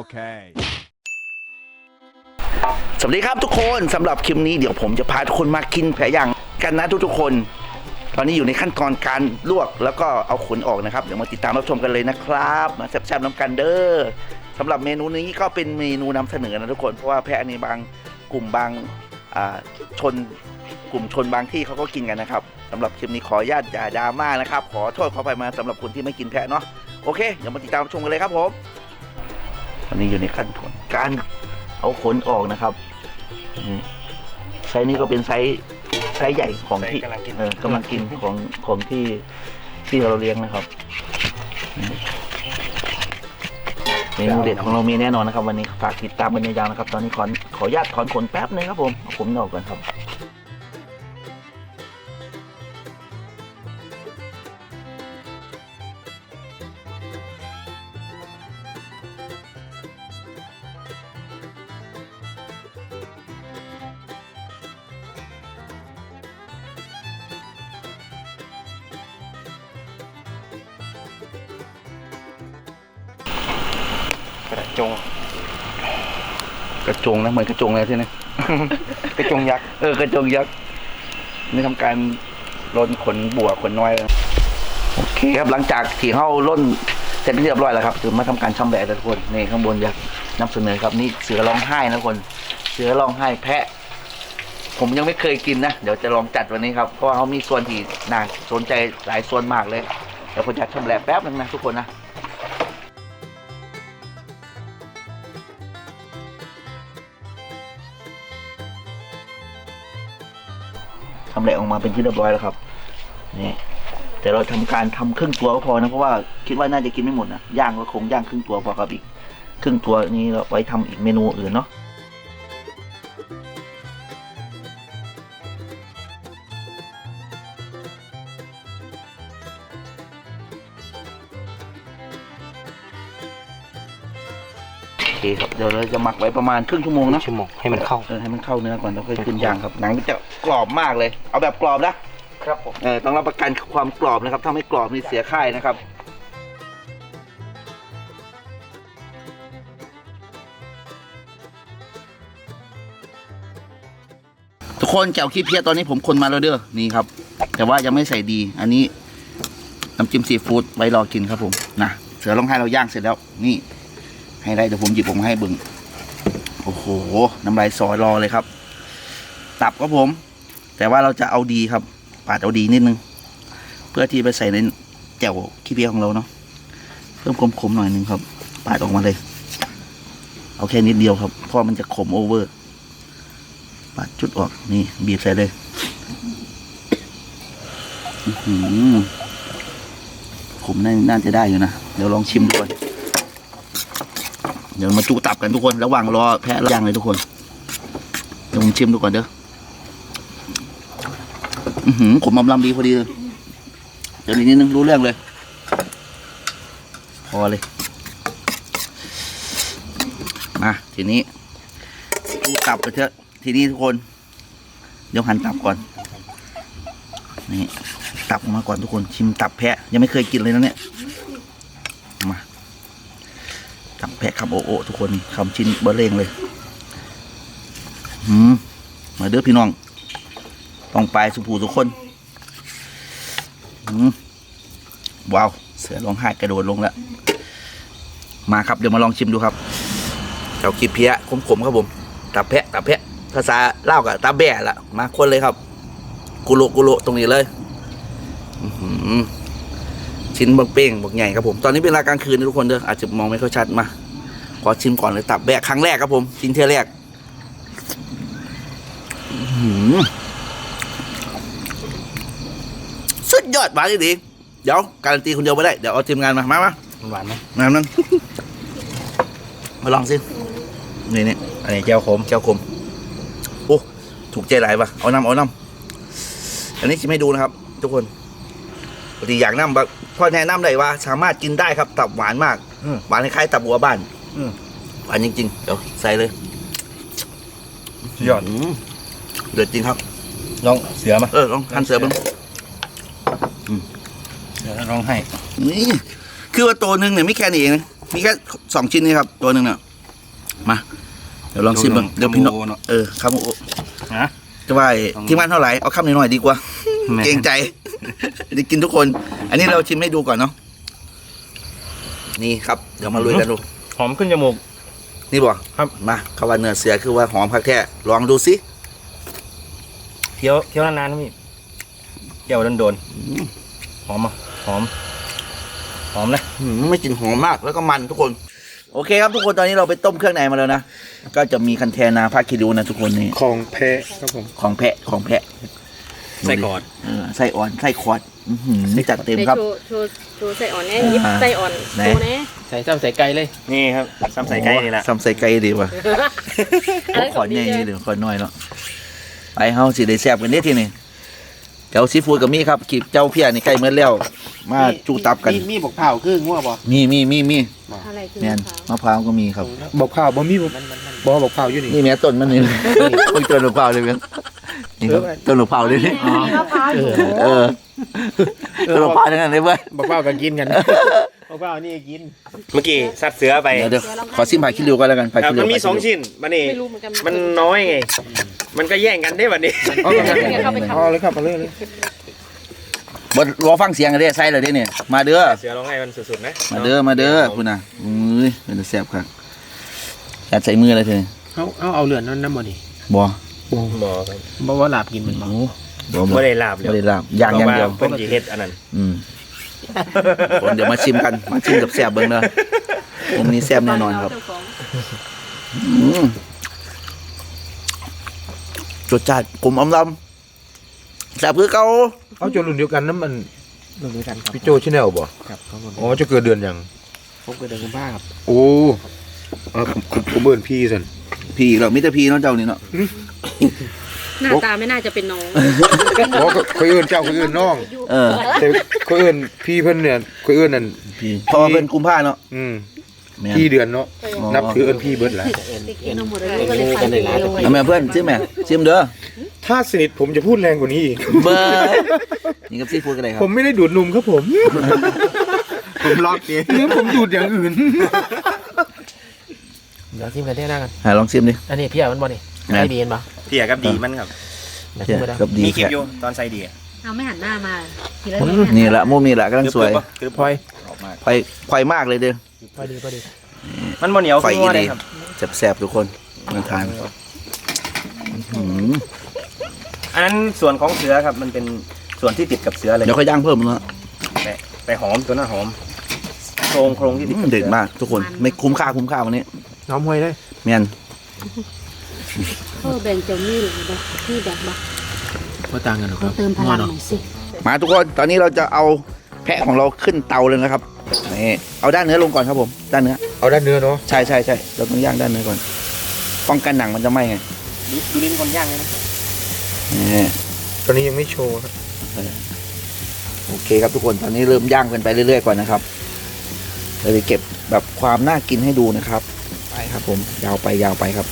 Okay. สวัสดีครับทุกคนสำหรับคลิปนี้เดี๋ยวผมจะพาทุกคนมากินแผลย่างกันนะทุกๆคน ตอนนี้อยู่ในขั้นตอนการลวกแล้วก็เอาขนออกนะครับ เดี๋ยวมาติดตามรับชมกันเลยนะครับ มาแซ่บๆน้ำกันเด้อสำหรับเมนูนี้ก็เป็นเมนูนำเสนอนะทุกคนเพราะว่าแพะในบางกลุ่มบางอ่าชนกลุ่มชนบางที่เขาก็กินกันนะครับสำหรับคลิปนี้ขออนุญาตอย่าดราม่านะครับ ขอโทษขออภัยมาสำหรับคนที่ไม่กินแพะเนาะโอเคเดี๋ยวมาติดตามรับชมกันเลยครับผม ตอนนี้อยู่ในขั้นตอนการเอาขนออกนะครับอืมไซส์นี้ก็เป็นไซส์ไซส์ใหญ่ของที่ไซส์กำลังกินเออกำลังกินของของที่ที่เราเลี้ยงนะครับนี่เมนูเด็ดของเรามีแน่นอนนะครับ วันนี้ฝากติดตามกันยาวๆนะครับ ตอนนี้ขอขออนุญาตถอนขนแป๊บนึงครับผมเอาผมออกก่อนครับ จง กระจงนะเหมือนกระจงเลยใช่ไหมกระจงยักษ์เออกระจงยักษ์นี่ทำการล้นขนบัวขนน้อยแล้วโอเคครับหลังจากที่เขาล้นเสร็จเรียบร้อยแล้วครับถึงมาทำการชำแหละทุกคนนี่ข้างบนอยากนำเสนอครับนี่เสือร้องไห้นะทุกคน เสือร้องไห้แพะ ผมยังไม่เคยกินนะเดี๋ยวจะลองจัดวันนี้ครับเพราะว่าเขามีส่วนที่น่าสนใจหลายส่วนมากเลยเดี๋ยวผมจะชำแหละแป๊บนึงนะทุกคนนะ ทำแหลกออกมาเป็นที่เรียบร้อยแล้วครับ นี่ แต่เราทำการทำครึ่งตัวก็พอนะเพราะว่าคิดว่าน่าจะกินไม่หมดนะย่างก็คงย่างครึ่งตัวพอครับอีก ครึ่งตัวนี้เราไว้ทำอีกเมนูอื่นเนาะ เคครับเดี๋ยวเราจะหมักไว้ประมาณครึ่งชั่วโมงนะชั่วโมงให้มันเข้าเออให้มันเข้าเนื้อก่อนแล้วค่อยขึ้นย่างครับหนังจะกรอบมากเลย เอาแบบกรอบนะครับผมเออต้องรับประกันความกรอบนะครับถ้าไม่กรอบนี่เสียค่ายนะครับทุกคนแจ่วขี้เพี้ยตอนนี้ผมคนมาแล้วเด้อนี่ครับ แต่ว่ายังไม่ใส่ดี อันนี้น้ำจิ้มซีฟู้ดไว้รอกินครับผมนะเสือร้องไห้เราย่างเสร็จแล้วนี่ ให้ได้เดี๋ยวผมหยิบผมให้เบึงโอ้โห น้ำลายสอยรอเลยครับ ตับครับผม แต่ว่าเราจะเอาดีครับ ปาดเอาดีนิดนึง เพื่อที่ไปใส่ในแจ่วขี้เพี้ยของเราเนาะเพิ่มความขมหน่อยนึงครับ ปาดออกมาเลย เอาแค่นิดเดียวครับเพราะมันจะขมโอเวอร์ ปาดจุดออกนี่ บีบใส่เลยอื้อหือขมน่น่าจะได้อยู่นะ เดี๋ยวลองชิมดูก่อน เดี๋ยวมาจุตับกันทุกคน ระหว่างรอแพะย่างเลยทุกคน เดี๋ยวผมชิมดูก่อนเด้ออือหือขมอำลำดีพอดีเลยเดี๋ยวนี้นิดนึงรู้เรื่องเลย พอเลย มา ทีนี้ดูตับไปเถอะ ทีนี้ทุกคน เดี๋ยวหั่นตับก่อน นี่ ตับออกมาก่อนทุกคน ชิมตับแพะ ยังไม่เคยกินเลยนะเนี่ย มา ตับแพะคำโอโอทุกคนคำชิ้นเบอร์เลงเลยหืมมาเด้อพี่น้องต้องไปสุภูทุกคนอืมว้าว เสือร้องไห้กระโดดลงแล้ว มาครับเดี๋ยวมาลองชิมดูครับเจ้ากีเพี้ยขมๆครับผมตับแพะตับแพะภาษาเล่ากับตาแบะละมาคนเลยครับกุโลกุโลตรงนี้เลยชิ้นบักเป้งบักใหญ่ครับผม ตอนนี้เป็นเวลากลางคืนนะทุกคนเด้ออาจจะมองไม่ค่อยชัดมา ขอชิมก่อนเลยตับแบะครั้งแรกครับผมชิ้นเที่ยแรกอื้อหือสุดยอดหวานดีๆเดี๋ยวการันตีคนเดียวไม่ได้ เดี๋ยวเอาทีมงานมามามามันหวานไหมมานั่นมาลองสินี่นี่อันนี้เจียวขมเจ้าคมโอ้ถูกใจหลายปะเอาน้ำเอาน้ำอันนี้ชิมให้ดูนะครับ ทุกคนปกติอยากน้ำแบบพ่อแนะนำเลยว่า สามารถกินได้ครับ ตับหวานมากอืมหวานคล้ายๆตับหัวบ้าน อืมหวานจริงๆ เดี๋ยวใส่เลยยอดมเดือดจริงครับ ลองเสือมาเออลองหั่นเสือบ้างเสือร้องให้นี่คือว่าตัวหนึ่งเนี่ยไม่แค่นี้เองนะมีแค่สองชิ้นนี่ครับ ตัวหนึ่งเนี่ยมาเดี๋ยวลองชิมบ้างเดี๋ยวพี่น้องเออคาโมโอะนะจะว่าที่มันเท่าไหร่เอาคำหน่อยๆดีกว่าแม่เกรงใจได้กินทุกคน อันนี้เราชิมให้ดูก่อนเนาะนี่ครับ เดี๋ยวมาลุยกันดู หอมขึ้นจมูก นี่บ่ครับ มาคำว่าเนื้อเสือคือว่าหอมคักแท้ลองดูสิเคี้ยวเคี้ยวนานๆนะพี่เคี้ยวโดนๆหอมอะหอม หอมนะอืมไม่กลิ่นหอมมากแล้วก็มันทุกคน โอเคครับทุกคนตอนนี้เราไปต้มเครื่องในมาแล้วนะ ก็จะมีคันแทนาผ้าคิริวนะทุกคนนี่ของแพ้ครับผม ของแพะของแพะ ไส้กรอดเออไส้อ่อนไส้คอดอื้อหือจัดเต็มครับ โชว์โชว์โชว์ใส่อ่อนแน่ยิบอ่าใส่อ่อนไหน โชว์แน่ใส่ซ้ำใส่ไก่เลย นี่ครับซ้ำใส่ไก่นี่แหละ ซ้ำใส่ไก่ดีว่ะอันนั้นขขอองใหดีญ่เจนี่เดี๋ยวขอน้อยเนาะไปเฮาสิได้แซ่บกันเด้ทีนี่เจ้าซีฟู้ดกับมีครับกีบเจ้าเพียนี่ใกล้เมื่อแล้ว มาจูตับกัน มีมีบอกเผาคืองัวบ่ มีมีมีมีอะไรคือแม่นมะพร้าวมะพร้าวก็มีครับ บอกเผาบ่มีบ่บ่บอกเผาอยู่นี่นี่แม่ต้นมันนี่โอ้ยต้นมะพร้าวเลยเพียง นี่ครับต้นมะพร้าวเลยนี่มะพร้าวอยู่เออต้นมะพร้าวทั้งนั้นเลยเว้ยบอกเผากันกินกันบอกเผานี่กิน เมื่อกี้ซัดเสือไปเดี๋ยวเดี๋ยวขอซิมผ่าคิริวกันแล้วกันผ่าครับคิริวมันมีผ่าคิริวสองชิ้นมันนี่ไม่รู้เหมือนกันมันน้อยไงมันก็แย่งกันได้วันนี้เอาเลยครับเอาเลยครับเอาเลยเลยบ่รอฟังเสียงกันเด้ใส่เลยเด้เนี่ยมาเด้อเสือร้องไห้มันสุดๆนะมาเด้อมาเด้อคุณน่ะอุ้ยเป็นแซ่บครับจัดใส่มือเลยเถอะเอาเอาเอาเลือนนั่นน้ำบ่นี่บ่ บ่ครับบ่ว่าลาบกินมันบ่โอ้บ่บ่ไม่ได้ลาบเลยบ่ได้ลาบย่างอย่างเดียวเพิ่นจีเฮ็ดอันนั้นอืมคนเดี๋ยวมาชิมกันมาชิมกับแซ่บเบิ่งเด้อผมนี้แซ่บแน่นอนครับเจ้าของอืมรสชาติกลมอมลำแซ่บคือเก่าเอาจนรุ่นเดียวกันน้ำมันลงด้วยกันครับพี่โจชแนลบ่ครับครับผมอ๋อจะเกิดเดือนยังผมก็เดินกุมภาครับโอ้อะผมผมผมเบิ่นพี่สันพี่เรามิตรพี่เน้องเจ้านี่เนาะ หน้าตาไม่น่าจะเป็นน้องอ๋อก็เคยเอื่นเจ้าเคยเอื่นน้องเออแต่เคยเอื่นพี่เพิ่นเนี่ยเคยเอื่นนั่นพี่เพอเป็นกุมภาเนาะอืมแม่นพี่เดือนเนาะอ๋อนับถือเอื่นพี่เบิดแหละกินเอาหมดเลยก็เลยฟันไปเลยเอาแม่เพื่อนชิมแม่ชิมเด้อถ้าสนิทผมจะพูดแรงกว่านี้อีก เบอร์นี่กับซีฟู้ดกันเลยครัผบมไม่ได้ดูดนมครับผม ผมล็อกเองหรือผมดูดอย่างอื่น เดี๋ยวทิมกันได้หน้ากันหาลองชิมดิ อันนี้พี่อะมันบ่นี่แม่นไอบีเอ็นบ่เที่ยกับดีมันครับ เดี๋ยวเดี๋ทิยวมกันได้กับดีมีคลิปแค่อยู่ตอนใส่ดีอะเอาไม่หันหน้ามาทีละนี่แหละมุมนี่แหละกำลังสวยคือพลอยไฟไฟมากเลยเด้อ พอดีพอดีมันบ่เหนียวไฟคืออีว่าดีได้ครับแซ่บๆทุกคนมาทานอื้อหืออันนั้นส่วนของเสือครับมันเป็นส่วนที่ติดกับเสือเลยเดี๋ยวค่อยย่างเพิ่มเนาะแต่แต่หอมตัวนั้นหอมโครงโครงที่ติดอืกัมบเด็ดสือมากทุกคนไม่คุ้มค่าคุ้มค่าวันนี้น้อมห้อยเลยแม่น เออแบ่งเจ้ามีหรือเปล่าที่แบ่งบ่บ่ต่างกันหรอกครับเติมพลังหน่อยสิมาทุกคนตอนนี้เราจะเอาแพะของเราขึ้นเตาเลยนะครับนี่เอาด้านเนื้อลงก่อนครับผมด้านเนื้อเอาด้านเนื้อเนาะใช่ใช่ใช่เราต้องย่างด้านเนื้อก่อนป้องกันหนังมันจะไหม้ไงดูดูลิ้นคนย่างเลยนะนี่ตอนนี้ยังไม่โชว์ครับโอเคครับทุกคนตอนนี้เริ่มย่างกันไปเรื่อยๆก่อนนะครับเราจะเก็บแบบความน่ากินให้ดูนะครับ ไปครับผมยาวไปยาวไปครับ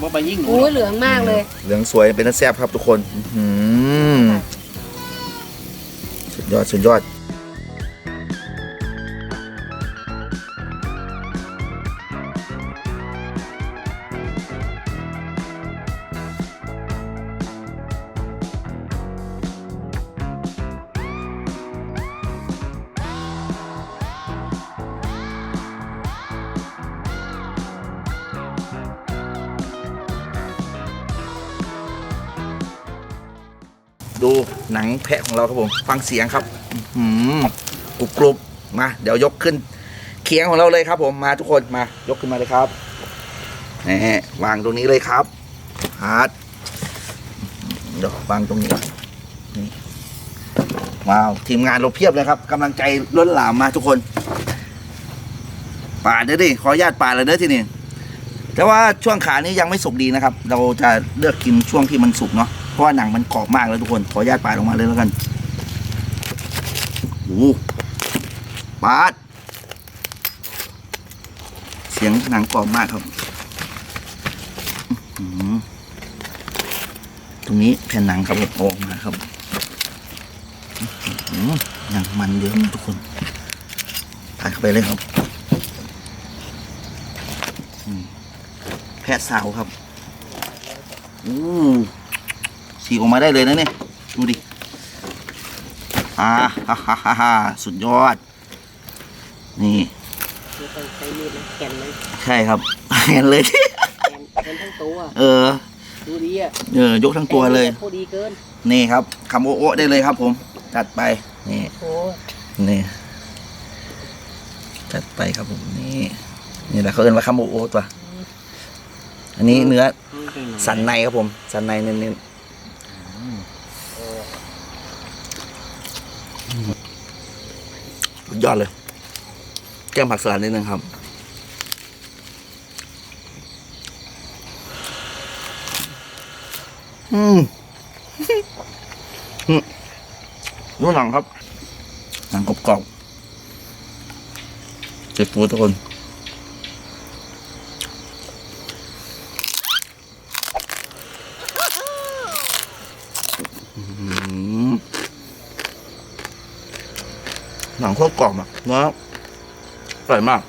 บ่ไปยิ่งหนูโอ้ยเหลืองมากเลย เหลืองสวยเป็นน้ำแซ่บครับทุกคน อื้อหือสุดยอดสุดยอด ดูหนังแพะของเราครับผม ฟังเสียงครับอื้อหือกรุบกรุบมา เดี๋ยวยกขึ้น เคียงของเราเลยครับผมมาทุกคนมายกขึ้นมาเลยครับนี่วางตรงนี้เลยครับฮาร์ดเดี๋ยววางตรงนี้นว้าวทีมงานเราเพียบเลยครับกำลังใจล้นหลามมาทุกคนปปาดเด้อดิขออนุญาตปาดเลยเด้อทีนี้แต่ว่าช่วงขานี้ยังไม่สุกดีนะครับ เราจะเลือกกินช่วงที่มันสุกเนาะ ราะว่าหนังมันกรอบมากแล้วทุกคน ขออนุญาตปาดออกมาเลยแล้วกันโอ้โหปาด เสียงหนังกรอบมากครับ ตรงนี้แผ่นหนังครับออกมาครับหนังมันเยอะทุกคนถ่ายเข้าไปเลยครับอืมแพะสาวครับ อู้ ฉีกออกมาได้เลยนะเนี่ยดูดิอ่าฮ่าฮ่าฮ่าฮ่าสุดยอด นี่ไม่ต้องใช้มีดนะแกนเลยใช่ครับเห็นเลยแกนแกนทั้งตัวเออดูดีอะเออยกทั้งตัวเลยพอดีเกินนี่ครับคำโอโอะได้เลยครับ ผมจัดไปนี่โอ้นี่จัดไปครับผมนี่นี่แหละเขาเอิ้นว่าคำโอโอะตัวอันนี้เนื้อสันในครับผม สันในเน้นๆ สุดยอดเลย แก้มผักสลัดนิดนึงครับอืมอืมดูหนังครับ หนังกรอบๆเจ็บปวดทุกคน หนังโคตรกรอบอะเนื้ออร่อยมาก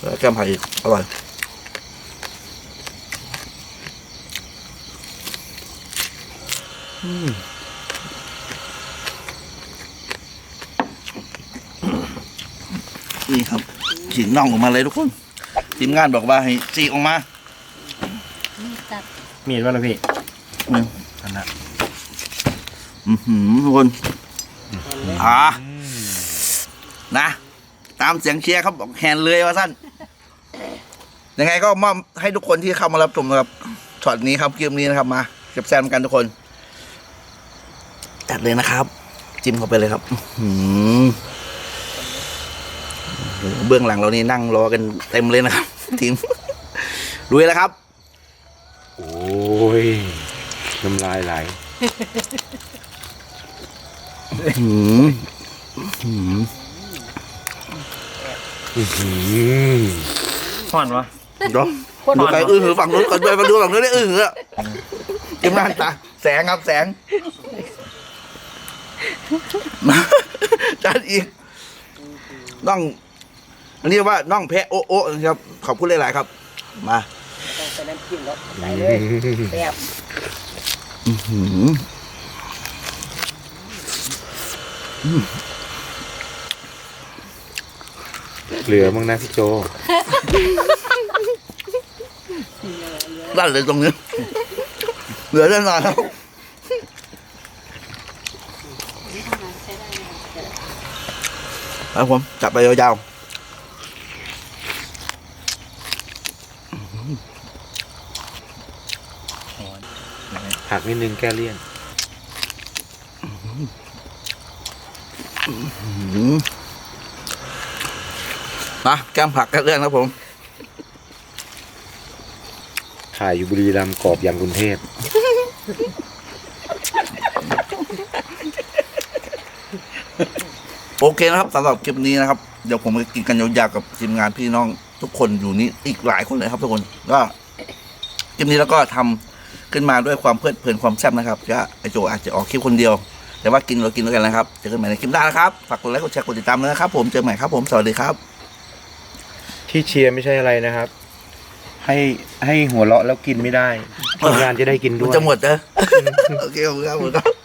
แล้วแก้มไผ่อีกอร่อยนี่ครับฉีกน่องออกมาเลยทุกคน ทีมงานบอกว่าให้ฉีกออกมานี่ตัดมีดว่านะพี่อืมอันนั้นอือหือทุกคน แกนเลยอ่านะ ตามเสียงเชียร์ครับบอกแฮนเลยว่าสั้นยังไงก็มอบให้ทุกคนที่เข้ามารับชมนะครับช็อตนี้ครับเกมนี้นะครับมาเก็บแซมกันทุกคนจัดเลยนะครับ จิ้มเข้าไปเลยครับอื้อหือเบื้องหลังเรานี่นั่งรอกันเต็มเลยนะครับทีมลุยแล้วครับ โอ้ยน้ำลายไหล หืมหืมอื้อหือห่อนวะเดี๋ยวดูใครอื้อหือฝั่งนู้นก่อนด้วยมาดูฝั่งนู้นได้อื้อหืออะเกมหน้าตาแสงครับแสงจัดอีกน้องอันนี้ว่าน้องแพะโอะโอะนะครับ ขอบคุณหลายๆครับ มาต้องใส่น้ำจิ้มแล้วใส่เลยแซ่บ อื้อหือ เหลือมั้งนะพี่โจด้านเลยตรงนี้ เหลือแน่นอนครับครับผมจับไปยาวหักนิดนึงแก้เลี่ยน ๆอื้อหือมาแก้มผักกันเรื่องครับผมถ่ายอยู่บุรีรัมย์กรอบอย่างกรุงเทพโอเคนะครับสำหรับคลิปนี้นะครับ เดี๋ยวผมจะกินกันยาวๆกับทีมงานพี่น้องทุกคนอยู่นี้อีกหลายคนเลยครับทุกคนก็คลิปนี้แล้วก็ทำขึ้นมาด้วยความเพลิดเพลินความแซ่บนะครับก็ไอโจอาจจะออกคลิปคนเดียว แต่ว่ากินเรากินด้วยกันนะครับเจอกันใหม่ในคลิปหน้านะครับฝากกดไลค์กดแชร์กดติดตามด้วยนะครับ ผมเจอกันใหม่ครับ ผมสวัสดีครับ ที่เชียร์ไม่ใช่อะไรนะครับ ให้ให้หัวเราะแล้วกินไม่ได้ทีมงานจะได้กินด้มันวยจะหมดเด้อ โอเคขอบคุณครับผมครับ